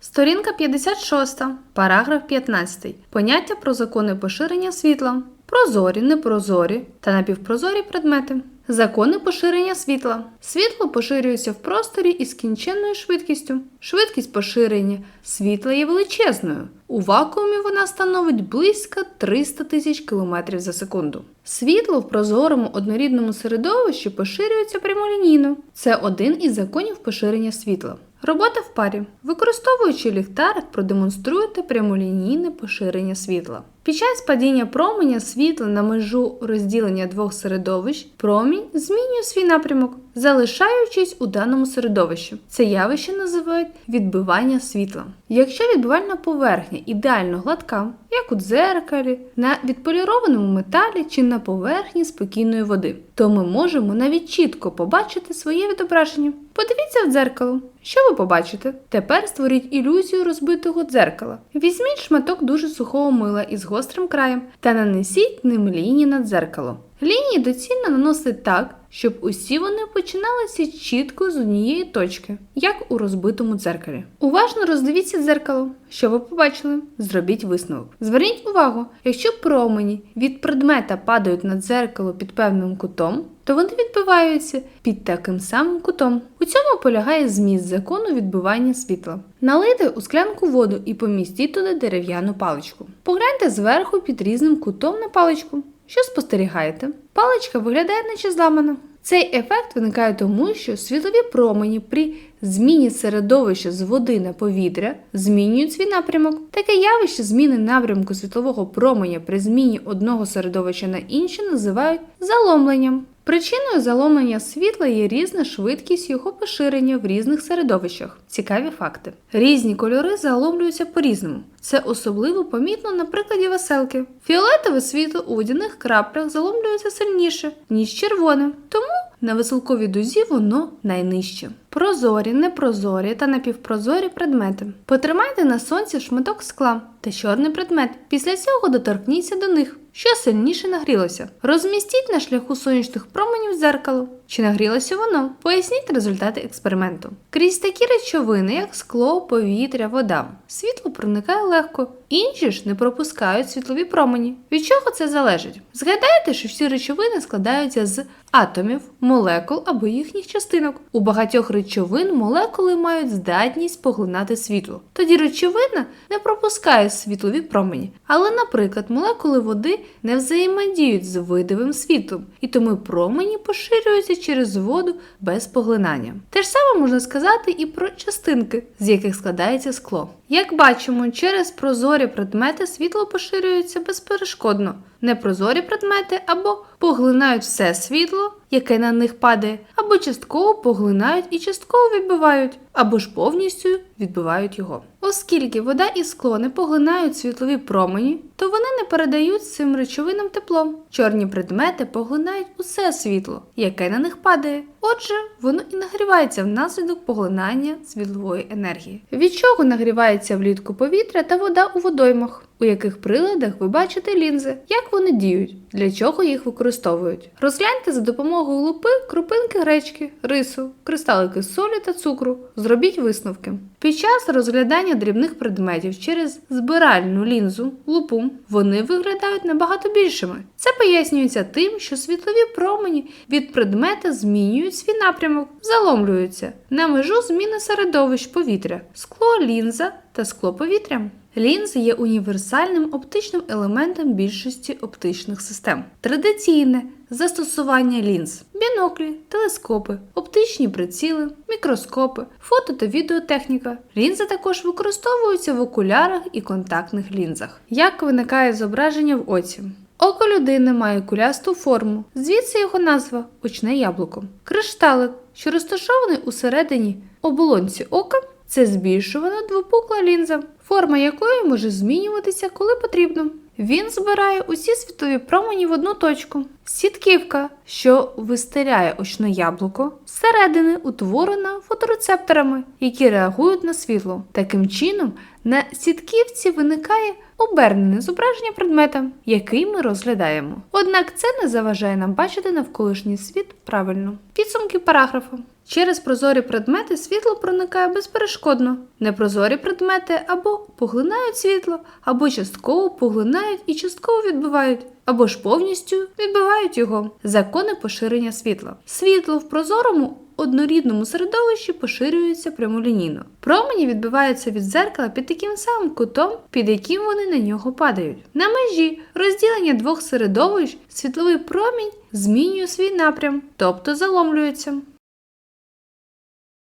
Сторінка 56, параграф 15. Поняття про закони поширення світла. Прозорі, непрозорі та напівпрозорі предмети. Закони поширення світла. Світло поширюється в просторі із кінченною швидкістю. Швидкість поширення світла є величезною. У вакуумі вона становить близько 300 тисяч км за секунду. Світло в прозорому однорідному середовищі поширюється прямолінійно. Це один із законів поширення світла. Робота в парі. Використовуючи ліхтарик, продемонструйте прямолінійне поширення світла. Під час падіння променя світла на межу розділення двох середовищ промінь змінює свій напрямок, залишаючись у даному середовищі. Це явище називають відбивання світла. Якщо відбивальна поверхня ідеально гладка, як у дзеркалі, на відполірованому металі чи на поверхні спокійної води, то ми можемо навіть чітко побачити своє відображення. Подивіться в дзеркало. Що ви побачите? Тепер створіть ілюзію розбитого дзеркала. Візьміть шматок дуже сухого мила із гострим краєм та нанесіть ним лінії на дзеркало. Лінії доцільно наносити так, щоб усі вони починалися чітко з однієї точки, як у розбитому дзеркалі. Уважно роздивіться дзеркало. Що ви побачили? Зробіть висновок. Зверніть увагу, якщо промені від предмета падають на дзеркало під певним кутом, то вони відбиваються під таким самим кутом. У цьому полягає зміст закону відбивання світла. Налийте у склянку воду і помістіть туди дерев'яну паличку. Погляньте зверху під різним кутом на паличку. Що спостерігаєте? Паличка виглядає наче зламана. Цей ефект виникає тому, що світлові промені при зміні середовища з води на повітря змінюють свій напрямок. Таке явище зміни напрямку світлового променя при зміні одного середовища на інше називають заломленням. Причиною заломлення світла є різна швидкість його поширення в різних середовищах. Цікаві факти. Різні кольори заломлюються по-різному. Це особливо помітно на прикладі веселки. Фіолетове світло у водяних краплях заломлюється сильніше, ніж червоне. Тому на веселковій дузі воно найнижче. Прозорі, непрозорі та напівпрозорі предмети. Потримайте на сонці шматок скла та чорний предмет. Після цього доторкніться до них. Що сильніше нагрілося? Розмістіть на шляху сонячних променів дзеркало. Чи нагрілося воно? Поясніть результати експерименту. Крізь такі речовини, як скло, повітря, вода, світло проникає легко, інші ж не пропускають світлові промені. Від чого це залежить? Згадайте, що всі речовини складаються з атомів, молекул або їхніх частинок. У багатьох речовин молекули мають здатність поглинати світло. Тоді речовина не пропускає світлові промені. Але, наприклад, молекули води не взаємодіють з видовим світлом, і тому промені поширюються через воду без поглинання. Те ж саме можна сказати і про частинки, з яких складається скло. Як бачимо, через прозорі предмети світло поширюється безперешкодно. Непрозорі предмети або поглинають все світло, яке на них падає, або частково поглинають і частково відбивають, або ж повністю відбивають його. Оскільки вода і скло не поглинають світлові промені, то вони не передають цим речовинам тепло. Чорні предмети поглинають усе світло, яке на них падає. Отже, воно і нагрівається внаслідок поглинання світлової енергії. Від чого нагрівається влітку повітря та вода у водоймах? У яких приладах ви бачите лінзи? Як вони діють? Для чого їх використовують? Розгляньте за допомогою лупи крупинки гречки, рису, кристалики солі та цукру. Зробіть висновки. Під час розглядання дрібних предметів через збиральну лінзу, лупу, вони виглядають набагато більшими. Це пояснюється тим, що світлові промені від предмета змінюють свій напрямок, заломлюються на межу зміни середовищ повітря, скло, лінза та скло повітря. Лінзи є універсальним оптичним елементом більшості оптичних систем. Традиційне застосування лінз, біноклі, телескопи, оптичні приціли, мікроскопи, фото та відеотехніка. Лінзи також використовуються в окулярах і контактних лінзах. Як виникає зображення в оці? Око людини має кулясту форму, звідси його назва очне яблуко. Кришталик, що розташований усередині оболонці ока, це збільшувана двопукла лінза, форма якої може змінюватися, коли потрібно. Він збирає усі світлові промені в одну точку. Сітківка, що вистеляє очне яблуко, зсередини утворена фоторецепторами, які реагують на світло. Таким чином, на сітківці виникає обернене зображення предмета, який ми розглядаємо. Однак це не заважає нам бачити навколишній світ правильно. Підсумки параграфу. Через прозорі предмети світло проникає безперешкодно. Непрозорі предмети або поглинають світло, або частково поглинають і частково відбивають, або ж повністю відбивають його. Закони поширення світла. Світло в прозорому однорідному середовищі поширюється прямолінійно. Промені відбиваються від дзеркала під таким самим кутом, під яким вони на нього падають. На межі розділення двох середовищ світловий промінь змінює свій напрям, тобто заломлюється.